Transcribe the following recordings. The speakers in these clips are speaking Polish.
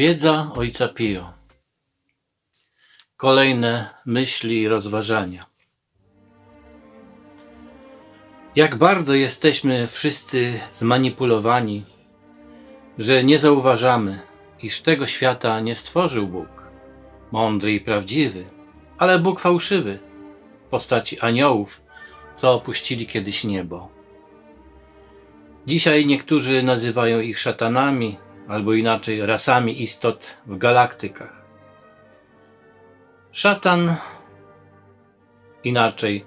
Wiedza Ojca Pio. Kolejne myśli i rozważania. Jak bardzo jesteśmy wszyscy zmanipulowani, że nie zauważamy, iż tego świata nie stworzył Bóg, mądry i prawdziwy, ale Bóg fałszywy, w postaci aniołów, co opuścili kiedyś niebo. Dzisiaj niektórzy nazywają ich szatanami, albo inaczej rasami istot w galaktykach. Szatan, inaczej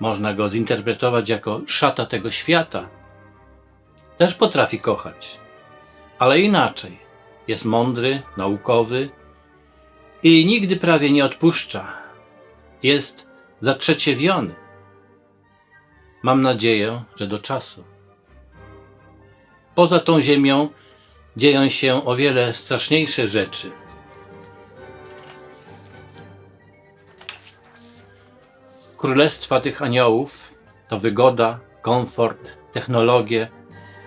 można go zinterpretować jako szata tego świata, też potrafi kochać, ale inaczej. Jest mądry, naukowy i nigdy prawie nie odpuszcza. Jest zatrzeciewiony. Mam nadzieję, że do czasu. Poza tą ziemią dzieją się o wiele straszniejsze rzeczy. Królestwa tych aniołów to wygoda, komfort, technologie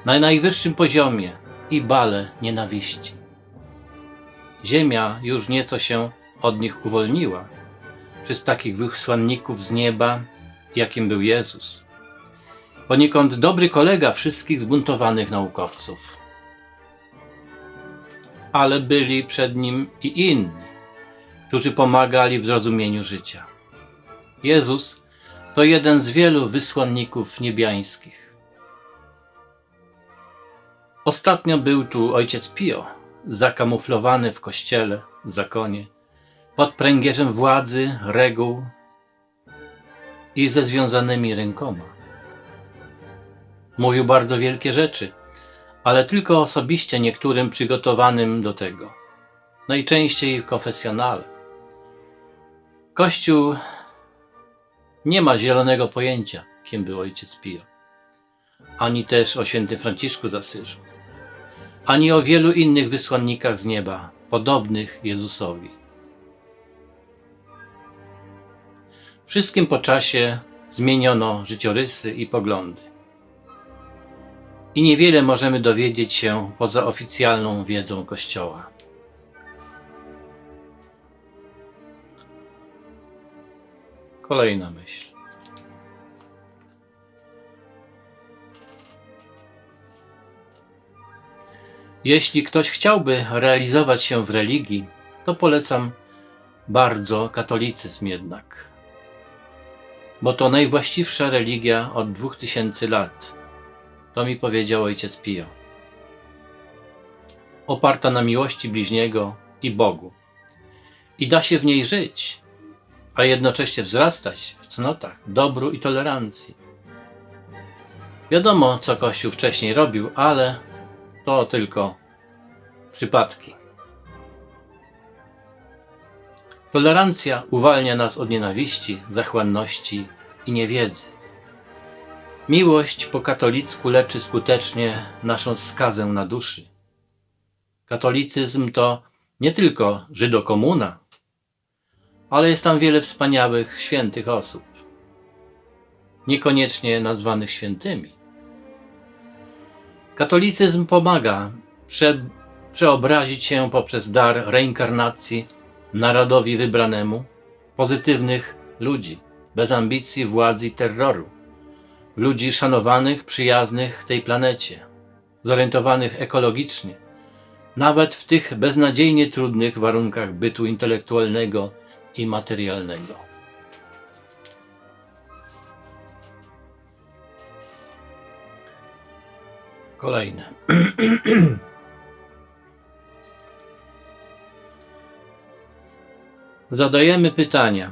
na najwyższym poziomie i bale nienawiści. Ziemia już nieco się od nich uwolniła przez takich wysłanników z nieba, jakim był Jezus. Poniekąd dobry kolega wszystkich zbuntowanych naukowców ale byli przed nim i inni, którzy pomagali w zrozumieniu życia. Jezus to jeden z wielu wysłanników niebiańskich. Ostatnio był tu ojciec Pio, zakamuflowany w kościele, zakonie, pod pręgierzem władzy, reguł i ze związanymi rękoma. Mówił bardzo wielkie rzeczy, ale tylko osobiście niektórym przygotowanym do tego. Najczęściej konfesjonale. Kościół nie ma zielonego pojęcia, kim był ojciec Pio, ani też o świętym Franciszku z Asyżu, ani o wielu innych wysłannikach z nieba, podobnych Jezusowi. Wszystkim po czasie zmieniono życiorysy i poglądy i niewiele możemy dowiedzieć się poza oficjalną wiedzą Kościoła. Kolejna myśl. Jeśli ktoś chciałby realizować się w religii, to polecam bardzo katolicyzm jednak. Bo to najwłaściwsza religia od 2000 lat to mi powiedział ojciec Pio. Oparta na miłości bliźniego i Bogu. I da się w niej żyć, a jednocześnie wzrastać w cnotach, dobru i tolerancji. Wiadomo, co Kościół wcześniej robił, ale to tylko przypadki. Tolerancja uwalnia nas od nienawiści, zachłanności i niewiedzy. Miłość po katolicku leczy skutecznie naszą skazę na duszy. Katolicyzm to nie tylko Żydokomuna, ale jest tam wiele wspaniałych, świętych osób, niekoniecznie nazwanych świętymi. Katolicyzm pomaga prze, przeobrazić się poprzez dar reinkarnacji narodowi wybranemu pozytywnych ludzi, bez ambicji, władzy i terroru ludzi szanowanych, przyjaznych tej planecie, zorientowanych ekologicznie, nawet w tych beznadziejnie trudnych warunkach bytu intelektualnego i materialnego. Kolejne. Zadajemy pytania.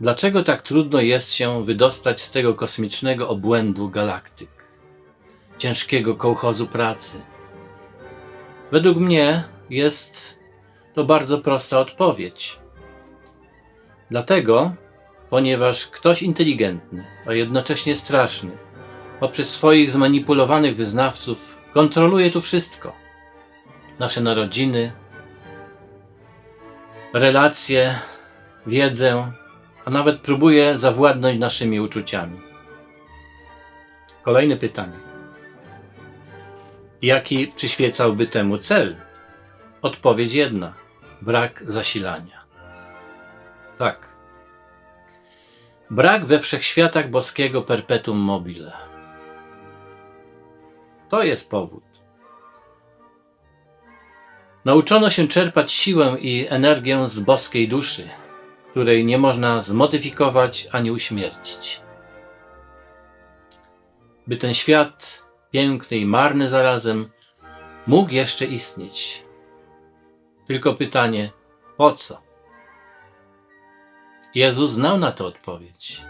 Dlaczego tak trudno jest się wydostać z tego kosmicznego obłędu galaktyk, ciężkiego kołchozu pracy? Według mnie jest to bardzo prosta odpowiedź. Dlatego, ponieważ ktoś inteligentny, a jednocześnie straszny, poprzez swoich zmanipulowanych wyznawców kontroluje tu wszystko. Nasze narodziny, relacje, wiedzę, a nawet próbuje zawładnąć naszymi uczuciami. Kolejne pytanie. Jaki przyświecałby temu cel? Odpowiedź jedna: brak zasilania. Tak. Brak we wszechświatach boskiego perpetuum mobile. To jest powód. Nauczono się czerpać siłę i energię z boskiej duszy, której nie można zmodyfikować ani uśmiercić. By ten świat, piękny i marny zarazem, mógł jeszcze istnieć. Tylko pytanie, po co? Jezus znał na to odpowiedź.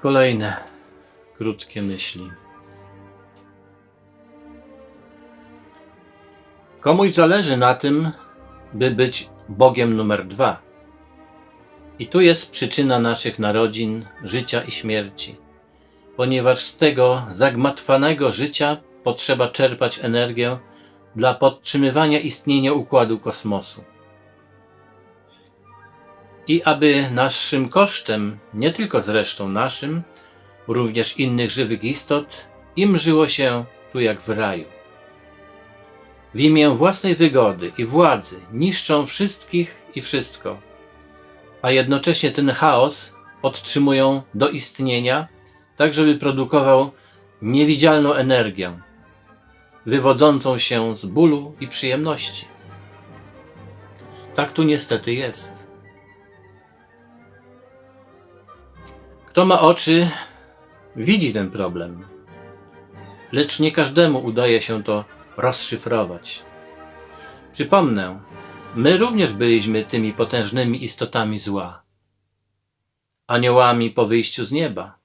Kolejne krótkie myśli. Komuś zależy na tym, by być Bogiem numer dwa. I tu jest przyczyna naszych narodzin, życia i śmierci, ponieważ z tego zagmatwanego życia potrzeba czerpać energię dla podtrzymywania istnienia układu kosmosu. I aby naszym kosztem, nie tylko zresztą naszym, również innych żywych istot, im żyło się tu jak w raju. W imię własnej wygody i władzy niszczą wszystkich i wszystko, a jednocześnie ten chaos podtrzymują do istnienia, tak żeby produkował niewidzialną energię, wywodzącą się z bólu i przyjemności. Tak tu niestety jest. Kto ma oczy, widzi ten problem, lecz nie każdemu udaje się to rozszyfrować. Przypomnę, my również byliśmy tymi potężnymi istotami zła, aniołami po wyjściu z nieba.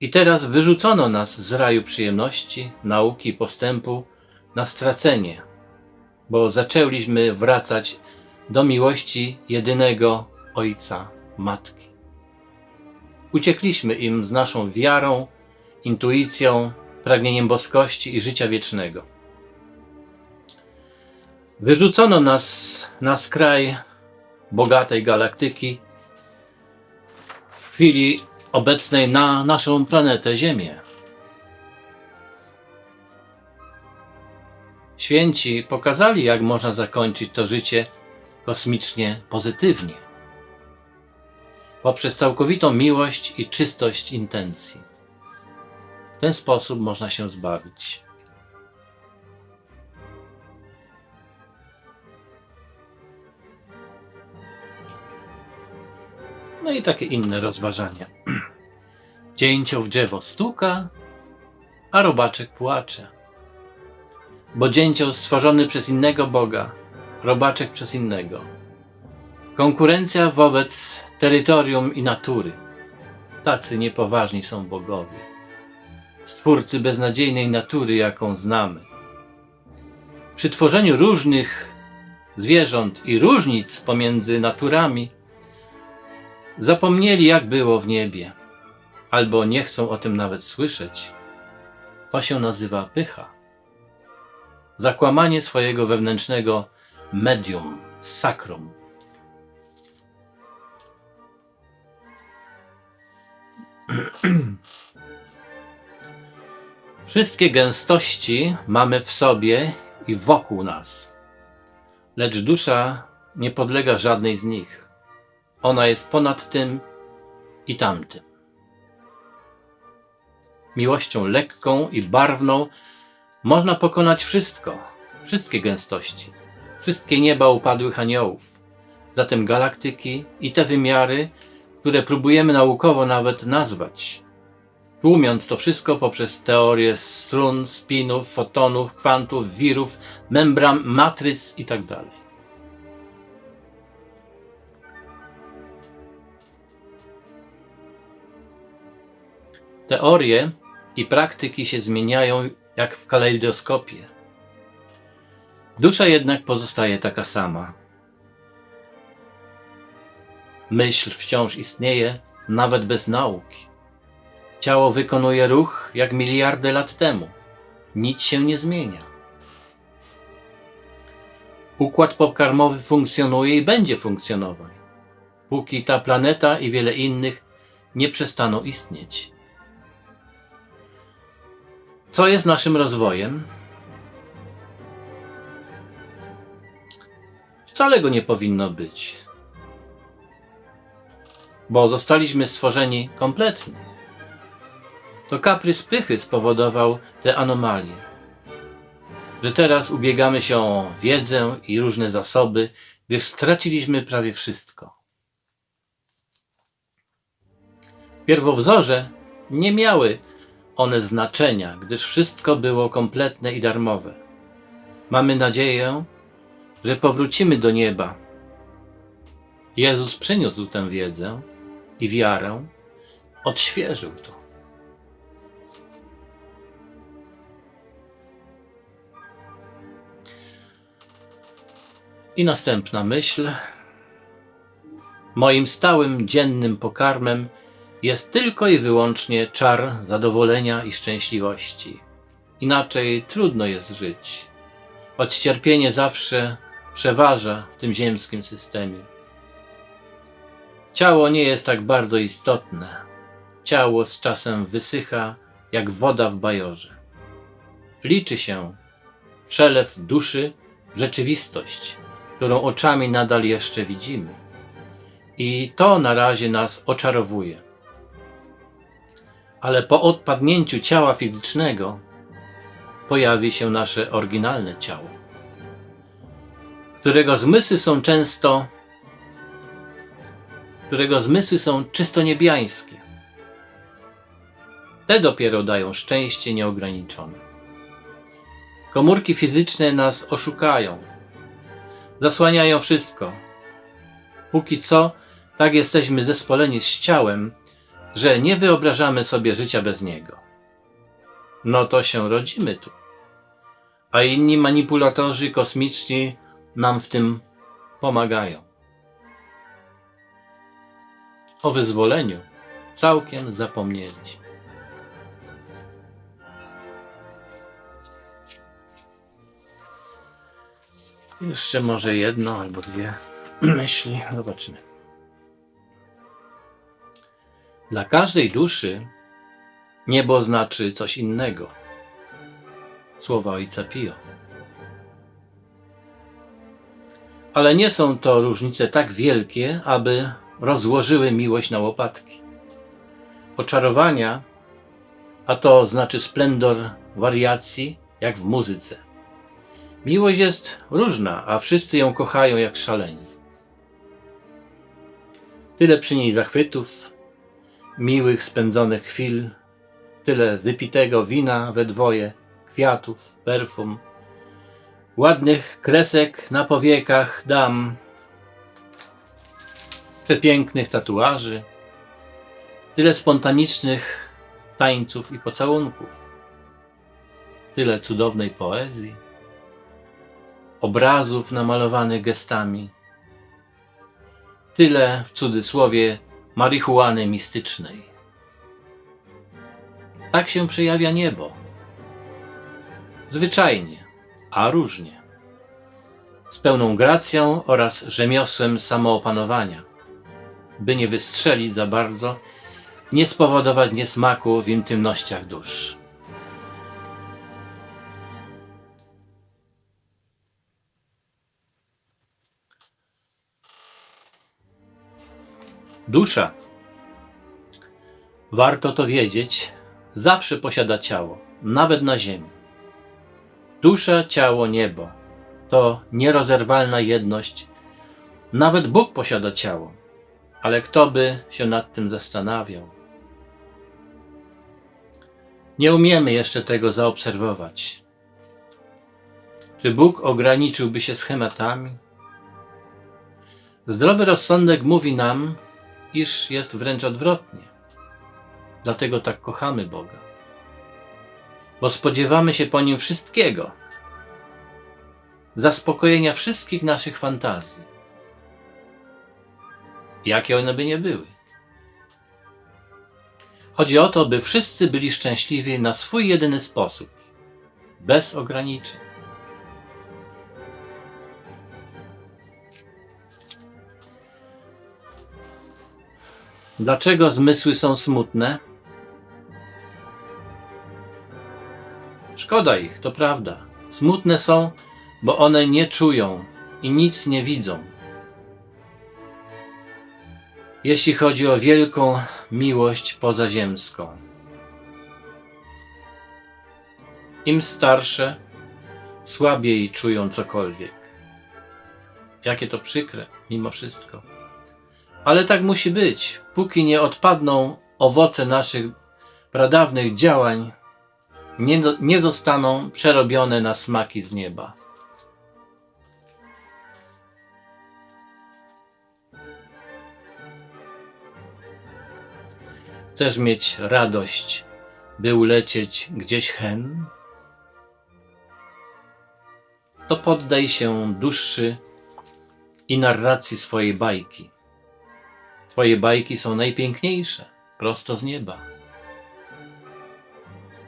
I teraz wyrzucono nas z raju przyjemności, nauki, postępu na stracenie, bo zaczęliśmy wracać do miłości jedynego Ojca, Matki. Uciekliśmy im z naszą wiarą, intuicją, pragnieniem boskości i życia wiecznego. Wyrzucono nas na skraj bogatej galaktyki w chwili obecnej na naszą planetę Ziemię. Święci pokazali, jak można zakończyć to życie kosmicznie pozytywnie poprzez całkowitą miłość i czystość intencji. W ten sposób można się zbawić. No i takie inne rozważania. Dzięcioł w drzewo stuka, a robaczek płacze. Bo dzięcioł stworzony przez innego Boga, robaczek przez innego. Konkurencja wobec terytorium i natury. Tacy niepoważni są bogowie. Stwórcy beznadziejnej natury, jaką znamy. Przy tworzeniu różnych zwierząt i różnic pomiędzy naturami, zapomnieli, jak było w niebie, albo nie chcą o tym nawet słyszeć. To się nazywa pycha. Zakłamanie swojego wewnętrznego medium, sakrum. Wszystkie gęstości mamy w sobie i wokół nas, lecz dusza nie podlega żadnej z nich. Ona jest ponad tym i tamtym. Miłością lekką i barwną można pokonać wszystko, wszystkie gęstości, wszystkie nieba upadłych aniołów, zatem galaktyki i te wymiary, które próbujemy naukowo nawet nazwać, tłumiąc to wszystko poprzez teorie strun, spinów, fotonów, kwantów, wirów, membran, matryc itd. Teorie i praktyki się zmieniają jak w kalejdoskopie. Dusza jednak pozostaje taka sama. Myśl wciąż istnieje, nawet bez nauki. Ciało wykonuje ruch jak miliardy lat temu. Nic się nie zmienia. Układ pokarmowy funkcjonuje i będzie funkcjonował, póki ta planeta i wiele innych nie przestaną istnieć. Co jest naszym rozwojem? Wcale go nie powinno być, bo zostaliśmy stworzeni kompletnie. To kaprys pychy spowodował te anomalie. Że teraz ubiegamy się o wiedzę i różne zasoby, gdyż straciliśmy prawie wszystko. W pierwowzorze nie miały one znaczenia, gdyż wszystko było kompletne i darmowe. Mamy nadzieję, że powrócimy do nieba. Jezus przyniósł tę wiedzę i wiarę, odświeżył to. I następna myśl. Moim stałym dziennym pokarmem jest tylko i wyłącznie czar zadowolenia i szczęśliwości. Inaczej trudno jest żyć. Odcierpienie zawsze przeważa w tym ziemskim systemie. Ciało nie jest tak bardzo istotne. Ciało z czasem wysycha jak woda w bajorze. Liczy się przelew duszy w rzeczywistość, którą oczami nadal jeszcze widzimy. I to na razie nas oczarowuje. Ale po odpadnięciu ciała fizycznego pojawi się nasze oryginalne ciało, którego zmysły są często, którego zmysły są czysto niebiańskie. Te dopiero dają szczęście nieograniczone. Komórki fizyczne nas oszukają, zasłaniają wszystko. Póki co, tak jesteśmy zespoleni z ciałem, że nie wyobrażamy sobie życia bez niego. No to się rodzimy tu. A inni manipulatorzy kosmiczni nam w tym pomagają. O wyzwoleniu całkiem zapomnieliśmy. Jeszcze może jedno albo dwie myśli. Zobaczymy. Dla każdej duszy niebo znaczy coś innego. Słowa ojca Pio. Ale nie są to różnice tak wielkie, aby rozłożyły miłość na łopatki. Oczarowania, a to znaczy splendor wariacji, jak w muzyce. Miłość jest różna, a wszyscy ją kochają jak szaleni. Tyle przy niej zachwytów, miłych spędzonych chwil, tyle wypitego wina we dwoje, kwiatów, perfum, ładnych kresek na powiekach dam, przepięknych tatuaży, tyle spontanicznych tańców i pocałunków, tyle cudownej poezji, obrazów namalowanych gestami, tyle w cudzysłowie marihuany mistycznej. Tak się przejawia niebo. Zwyczajnie, a różnie. Z pełną gracją oraz rzemiosłem samoopanowania, by nie wystrzelić za bardzo, nie spowodować niesmaku w intymnościach dusz. Dusza, warto to wiedzieć, zawsze posiada ciało, nawet na ziemi. Dusza, ciało, niebo to nierozerwalna jedność. Nawet Bóg posiada ciało, ale kto by się nad tym zastanawiał? Nie umiemy jeszcze tego zaobserwować. Czy Bóg ograniczyłby się schematami? Zdrowy rozsądek mówi nam, iż jest wręcz odwrotnie. Dlatego tak kochamy Boga. Bo spodziewamy się po nim wszystkiego. zaspokojenia wszystkich naszych fantazji. Jakie one by nie były. Chodzi o to, by wszyscy byli szczęśliwi na swój jedyny sposób, bez ograniczeń. Dlaczego zmysły są smutne? Szkoda ich, to prawda. Smutne są, bo one nie czują i nic nie widzą. Jeśli chodzi o wielką miłość pozaziemską. Im starsze, słabiej czują cokolwiek. Jakie to przykre, mimo wszystko. Ale tak musi być, póki nie odpadną owoce naszych pradawnych działań, nie, nie zostaną przerobione na smaki z nieba. Chcesz mieć radość, by ulecieć gdzieś hen? To poddaj się duszy i narracji swojej bajki. Twoje bajki są najpiękniejsze, prosto z nieba.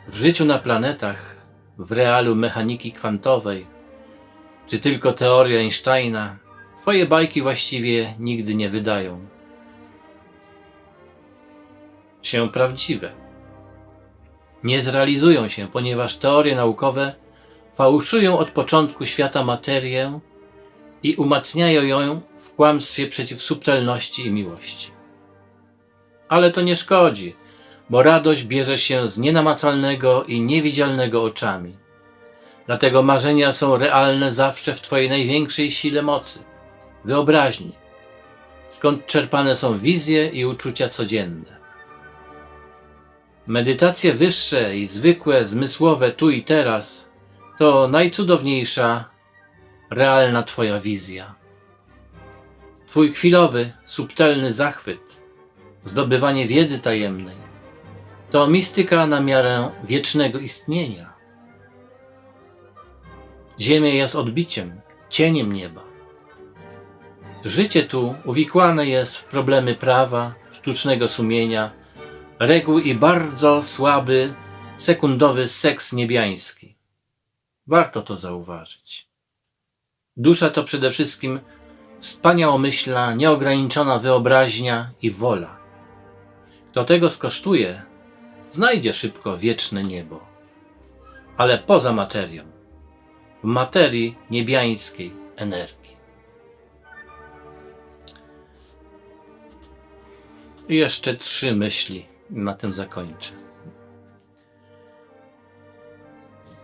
W życiu na planetach, w realu mechaniki kwantowej, czy tylko teorii Einsteina, Twoje bajki właściwie nigdy nie wydają się prawdziwe. Nie zrealizują się, ponieważ teorie naukowe fałszują od początku świata materię i umacniają ją w kłamstwie przeciw subtelności i miłości. Ale to nie szkodzi, bo radość bierze się z nienamacalnego i niewidzialnego oczami. Dlatego marzenia są realne zawsze w Twojej największej sile mocy wyobraźni, skąd czerpane są wizje i uczucia codzienne. Medytacje wyższe i zwykłe, zmysłowe tu i teraz to najcudowniejsza, realna Twoja wizja. Twój chwilowy, subtelny zachwyt, zdobywanie wiedzy tajemnej to mistyka na miarę wiecznego istnienia. Ziemia jest odbiciem, cieniem nieba. Życie tu uwikłane jest w problemy prawa, sztucznego sumienia, reguł i bardzo słaby, sekundowy seks niebiański. Warto to zauważyć. Dusza to przede wszystkim wspaniałomyślna, nieograniczona wyobraźnia i wola. Kto tego skosztuje, znajdzie szybko wieczne niebo. Ale poza materią, w materii niebiańskiej energii. I jeszcze trzy myśli na tym zakończę.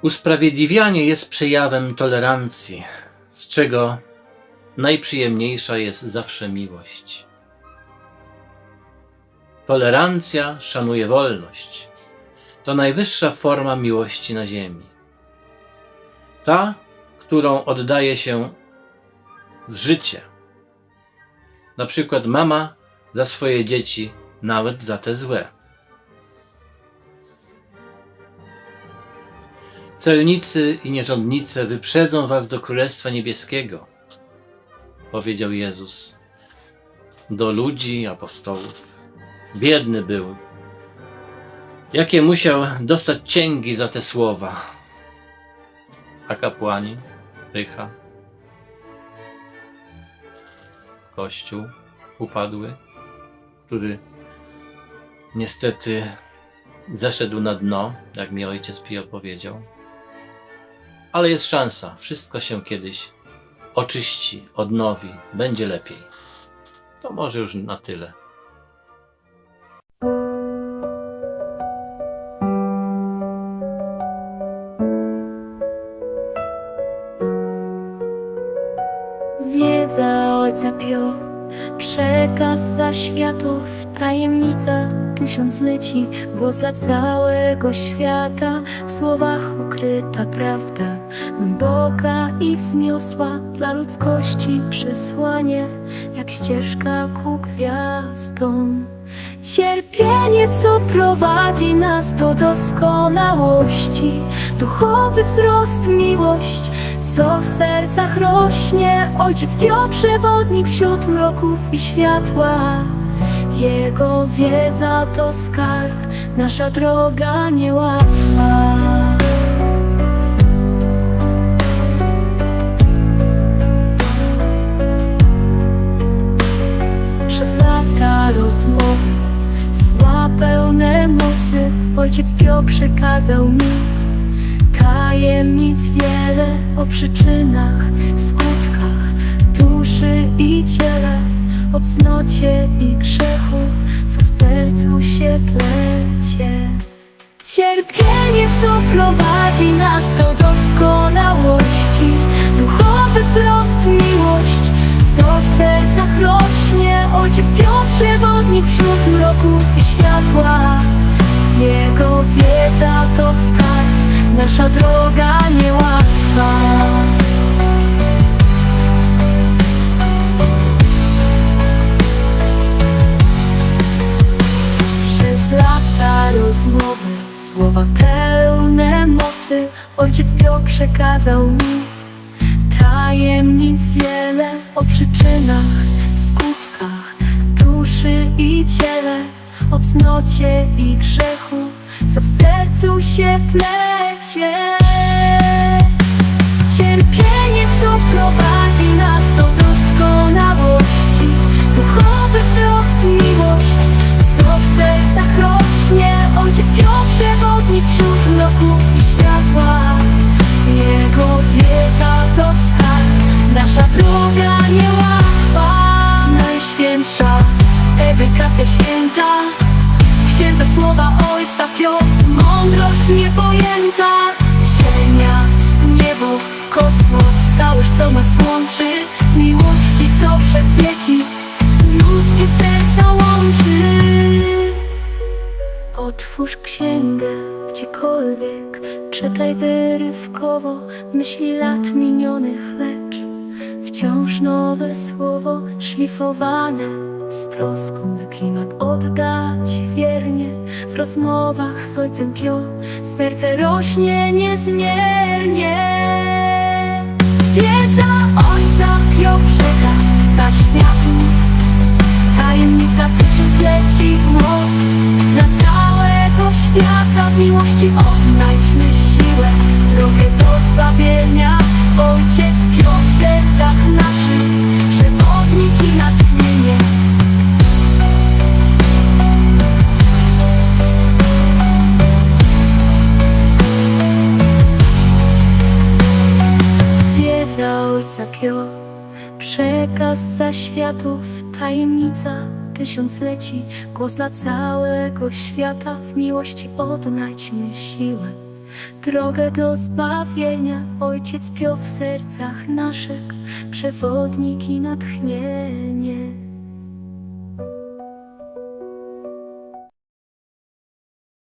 Usprawiedliwianie jest przejawem tolerancji, z czego najprzyjemniejsza jest zawsze miłość. Tolerancja szanuje wolność. To najwyższa forma miłości na ziemi. Ta, którą oddaje się z życia. Na przykład mama za swoje dzieci, nawet za te złe. Celnicy i nierządnice wyprzedzą was do Królestwa Niebieskiego, powiedział Jezus do ludzi, apostołów. Biedny był. Jakie musiał dostać cięgi za te słowa. A kapłani, pycha, kościół upadły, który niestety zeszedł na dno, jak mi ojciec Pio powiedział. Ale jest szansa, wszystko się kiedyś oczyści, odnowi, będzie lepiej. To może już na tyle. Wiedza Ojca Pio, przekaz zaświatów, tajemnica tysiącleci, głos dla całego świata, w słowach ukryta prawda, i wzniosła dla ludzkości przesłanie, jak ścieżka ku gwiazdom. Cierpienie, co prowadzi nas do doskonałości, duchowy wzrost, miłość, co w sercach rośnie. Ojciec Pio, przewodnik wśród mroków i światła. Jego wiedza to skarb, nasza droga niełatwa. Pełne mocy, ojciec Pio przekazał mi tajemnic wiele o przyczynach, skutkach duszy i ciele, o cnocie i grzechu, co w sercu się plecie. Cierpienie, co prowadzi nas do doskonałości, duchowy wzrost, miłość, co w sercach rośnie. Ojciec Piotr, przewodnik wśród mroków i światła. Jego wiedza to skarb, nasza droga niełatwa. Przez lata rozmowy, słowa pełne mocy, ojciec Pio przekazał mi tajemnic wiele o przyczynach, skutkach duszy i ciele, o cnocie i grzechu, co w sercu się plecie. Cierpienie, co prowadzi nas do doskonałości, duchowy wzrost, miłość, co w sercach rośnie. Ojciec Piotr, przewodnik wśród mroków i światła. Jego wiedza droga niełatwa. Najświętsza edukacja święta, księdza słowa Ojca Pio, mądrość niepojęta. Ziemia, niebo, kosmos, całość co nas łączy, w miłości co przez wieki ludzkie serca łączy. Otwórz księgę gdziekolwiek, czytaj wyrywkowo myśli lat minionych, nowe słowo szlifowane z troską w klimat oddać wiernie. W rozmowach z ojcem Pio serce rośnie niezmiernie. Wiedza ojca Pio przekaz za światów. Tajemnica tysiącleci moc. Na całego świata w miłości odnajdźmy tajemnica tysiącleci, głos dla całego świata. W miłości odnajdźmy siłę. Drogę do zbawienia, Ojciec Pio w sercach naszych, przewodnik i natchnienie.